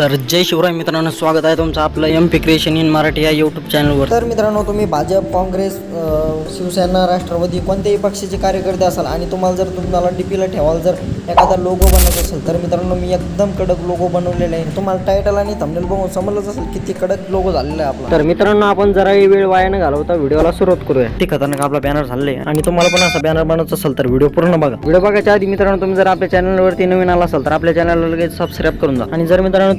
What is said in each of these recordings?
तर जय शिवराय मित्रांनो स्वागत आहे तुमचं आपलं M P creation in Marathi या यूट्यूब चॅनलवर तर मित्रांनो तुम्ही भाजप काँग्रेस शिवसेना राष्ट्रवादी कोणत्याही पक्षाचे कार्यकर्ते असाल आणि तुम्हाला जर तुम्हाला डी पीला ठेवायला जर एखादा लोगो बनवायचा असेल तर मित्रांनो मी एकदम कडक लोगो बनवलेला आहे. तुम्हाला टायटल आणि थंबनेल बघून समजलंच असेल किती कडक लोगो झालेला आहे आपला. तर मित्रांनो आपण जरा वेळ वाया न घालवता व्हिडिओला सुरुवात करूया. ते खतरनाक आपला बॅनर झाले आणि तुम्हाला पण असा बॅनर बनवायचा असेल तर व्हिडिओ पूर्ण बघा. व्हिडिओ बघायच्या आधी मित्रांनो तुम्ही जर आपल्या चॅनलवरती नवीन आला असाल तर आपल्या चॅनलला लगेच सबस्क्राईब करून जा. आणि जर मित्रांनो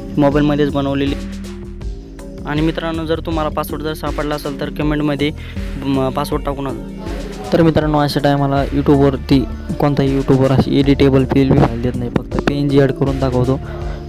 मोबाईलमध्येच बनवलेली. आणि मित्रांनो जर तुम्हाला पासवर्ड जर सापडला असेल तर कमेंटमध्ये पासवर्ड टाकू नका तर मित्रांनो अशा टायमाला यूट्यूबवरती कोणताही यूट्यूबवर अशी editable P L B file देत नाही. फक्त पी एन जी ॲड करून दाखवतो.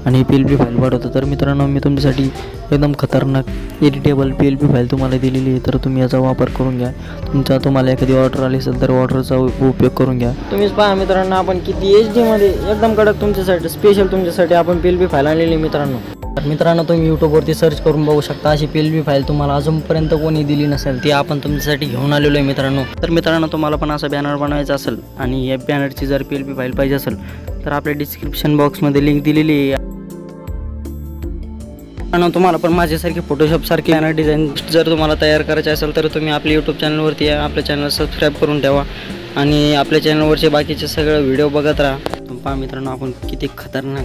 आणि पी एल बी फाईल पाठवतो तर मित्रांनो मी तुमच्यासाठी एकदम खतरनाक editable P L B file तुम्हाला दिलेली आहे. तर तुम्ही याचा वापर करून घ्या. तुमचा तुम्हाला एखादी ऑर्डर आली असेल तर ऑर्डरचा उपयोग करून घ्या. तुम्हीच पहा मित्रांनो आपण किती एच डीमध्ये एकदम कडक तुमच्यासाठी स्पेशल तुमच्यासाठी आपण पी एल बी फाईल आणलेली आहे मित्रांनो. तर मित्रांनो तुम्ही यूट्यूबवरती सर्च करून बघू शकता. अशी पी एल बी फाईल तुम्हाला अजूनपर्यंत कोणी दिली नसेल ती आपण तुमच्यासाठी घेऊन आलेलो आहे मित्रांनो. तर मित्रांनो तुम्हाला पण असा बॅनर बनवायचा असेल आणि या बॅनरची जर पी एल बी फाईल पाहिजे असेल तर आपल्या डिस्क्रिप्शन बॉक्समध्ये लिंक दिलेली आहे. आणि तुम्हाला पण माझ्यासारखी फोटोशॉपसारखे आणि डिझाईन जर तुम्हाला तयार करायचे असेल तर तुम्ही आपल्या यूट्यूब चॅनलवरती या आपल्या चॅनल सबस्क्राईब करून ठेवा. आणि आपल्या चॅनलवरचे बाकीचे सगळं व्हिडिओ बघत राहा. पहा मित्रांनो आपण किती खतरनाक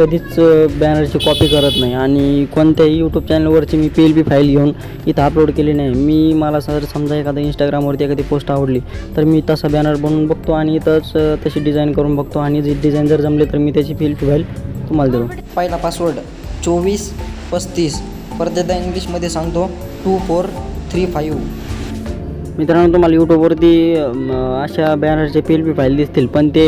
कधीच बॅनरची कॉपी करत नाही. आणि कोणत्याही यूट्यूब चॅनलवरची मी पी एल पी फाईल घेऊन इथं अपलोड केली नाही. मी मला जर समजा एखादा इंस्टाग्रामवरती एखादी पोस्ट आवडली तर मी तसा बॅनर बनवून बघतो आणि इथंच तशी डिझाईन करून बघतो. आणि जी डिझाईन जर जमले तर मी त्याची पी एल फाईल तुम्हाला देतो. पहिला पासवर्ड चोवीस पस्तीस. परत एकदा इंग्लिशमध्ये सांगतो टू फोर थ्री फाईव्ह मित्रांनो तुम्हाला यूट्यूबवरती अशा बॅनरचे पी एल पी फाईल दिसतील पण ते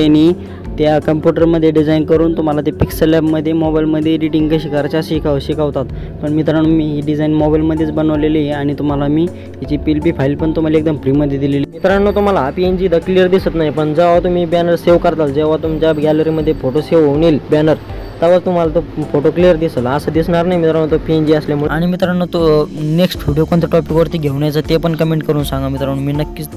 त्या कम्प्युटरमध्ये डिझाईन करून तुम्हाला ते पिक्सल लॅबमध्ये मोबाईलमध्ये एडिटिंग कशी करायची शिकाव शिकवतात. पण मित्रांनो मी ही डिझाईन मोबाईलमध्येच बनवलेली आहे आणि तुम्हाला मी याची पी पी फाईल पण तुम्हाला एकदम फ्रीमध्ये दिलेली मित्रांनो तुम्हाला P N G the clear दिसत नाही पण जेव्हा तुम्ही बॅनर सेव्ह करताल जेव्हा तुमच्या गॅलरीमध्ये फोटो सेव्ह होऊन येईल बॅनर तेव्हा तुम्हाला तो फोटो क्लिअर दिसेल असं दिसणार नाही मित्रांनो तो पी एन जी असल्यामुळे. आणि मित्रांनो तो नेक्स्ट व्हिडिओ कोणत्या टॉपिकवरती घेऊन यायचा ते पण कमेंट करून सांगा मित्रांनो. मी नक्कीच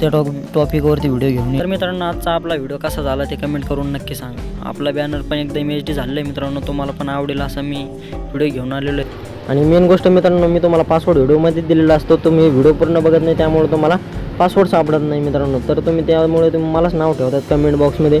त्या टॉप टॉपिकवरती व्हिडिओ घेऊन तर मित्रांनो आजचा आपला व्हिडिओ कसा झाला ते कमेंट करून नक्की सांगा. आपला बॅनर पण एकदम एच डी झालं आहे मित्रांनो. तुम्हाला पण आवडेल असा मी व्हिडिओ घेऊन आलेलो आहे. आणि मेन गोष्ट मित्रांनो मी तुम्हाला पासवर्ड व्हिडिओमध्ये दिलेला असतो. तुम्ही व्हिडिओ पूर्ण बघत नाही त्यामुळे तुम्हाला पासवर्ड सापडत नाही मित्रांनो. तर तुम्ही त्यामुळे तुम्ही मलाच नाव ठेवतात कमेंट बॉक्समध्ये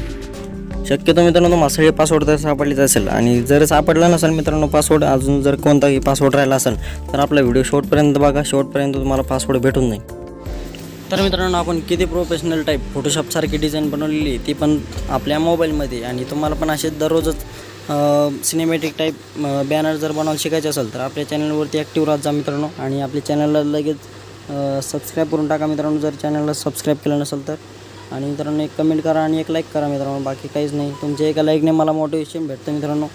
शक्यतो मित्रांनो तुम्हाला पासवर्ड तर सापडलीच असेल. आणि जर सापडला नसेल मित्रांनो पासवर्ड अजून जर कोणताही पासवर्ड राहिला असेल तर आपला व्हिडिओ शेवटपर्यंत बघा. शेवटपर्यंत तुम्हाला पासवर्ड भेटून नाही तर मित्रांनो आपण किती प्रोफेशनल टाईप फोटोशॉपसारखी डिझाईन बनवलेली ती पण आपल्या मोबाईलमध्ये आणि तुम्हाला पण असे दररोजच सिनेमॅटिक टाईप बॅनर जर बनवायला शिकायचे असेल तर आपल्या चॅनलवरती ॲक्टिव्ह राहत जा मित्रांनो. आणि आपल्या चॅनलला लगेच सबस्क्राईब करून टाका मित्रांनो. जर चॅनलला सबस्क्राईब केलं नसेल तर. आणि मित्रांनो एक कमेंट करा आणि एक लाईक करा मित्रांनो बाकी काहीच नाही. तुमच्या एका लाईकने मला मोटिवेशन भेटतं मित्रांनो.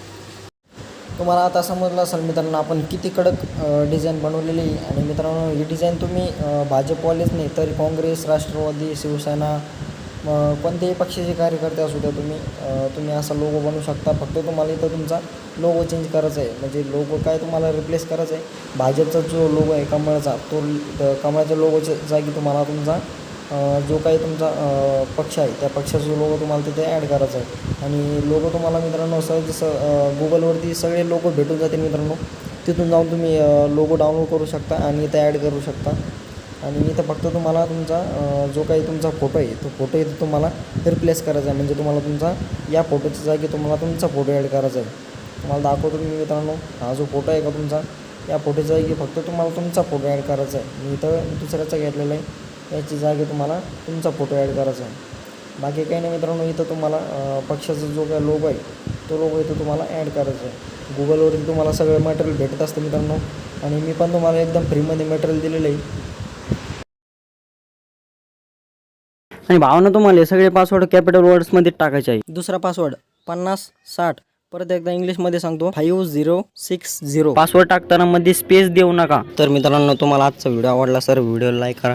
तुम्हाला आता समजलं असेल मित्रांनो आपण किती कडक डिझाईन बनवलेली आहे. आणि मित्रांनो ही डिझाईन तुम्ही भाजपवालेच नाही तर काँग्रेस राष्ट्रवादी शिवसेना कोणत्याही पक्षाचे कार्यकर्ते असू द्या तुम्ही तुम्ही असा लोगो बनवू शकता. फक्त तुम्हाला इथं तुमचा लोगो चेंज करायचा आहे. म्हणजे लोगो काय तुम्हाला रिप्लेस करायचा आहे? भाजपचा जो लोगो आहे कमळाचा तो कमळाच्या लोगोच्या जागी तुम्हाला तुमचा जो काही तुमचा पक्ष आहे त्या पक्षाचं लोगो तुम्हाला तिथे ॲड करायचा आहे. आणि लोगो तुम्हाला मित्रांनो सहज जसं गुगलवरती सगळे लोगो भेटून जातील मित्रांनो. तिथून जाऊन तुम्ही लोगो डाउनलोड करू शकता आणि ते ॲड करू शकता. आणि इथं फक्त तुम्हाला तुमचा जो काही तुमचा फोटो आहे तो फोटो इथं तुम्हाला रिप्लेस करायचा आहे. म्हणजे तुम्हाला तुमचा या फोटोच्या जागी तुम्हाला तुमचा फोटो ॲड करायचा आहे. तुम्हाला दाखवतो मी मित्रांनो हा जो फोटो आहे का तुमचा या फोटोच्या जागी फक्त तुम्हाला तुमचा फोटो ॲड करायचा आहे. मी इथं दुसऱ्याचा घेतलेला आहे. याची जागी तुम्हाला तुमचा फोटो ॲड करायचा आहे. बाकी काही नाही मित्रांनो इथं तुम्हाला पक्षाचा जो काय लोगो आहे तो लोगो इथं तुम्हाला ॲड करायचा आहे. गुगलवरती तुम्हाला सगळं मटेरियल भेटत असतं मित्रांनो. आणि मी पण तुम्हाला एकदम फ्रीमध्ये मटेरियल दिलेलं आहे. आणि भावना तुम्हाला हे सगळे पासवर्ड कॅपिटल वर्ड्समध्ये टाकायचे आहे. दुसरा पासवर्ड पन्नास साठ. परत एकदा इंग्लिशमध्ये सांगतो. Five zero six zero password टाकताना मध्ये स्पेस देऊ नका. तर मित्रांनो तुम्हाला आजचा व्हिडिओ आवडला सर व्हिडिओ लाईक करा.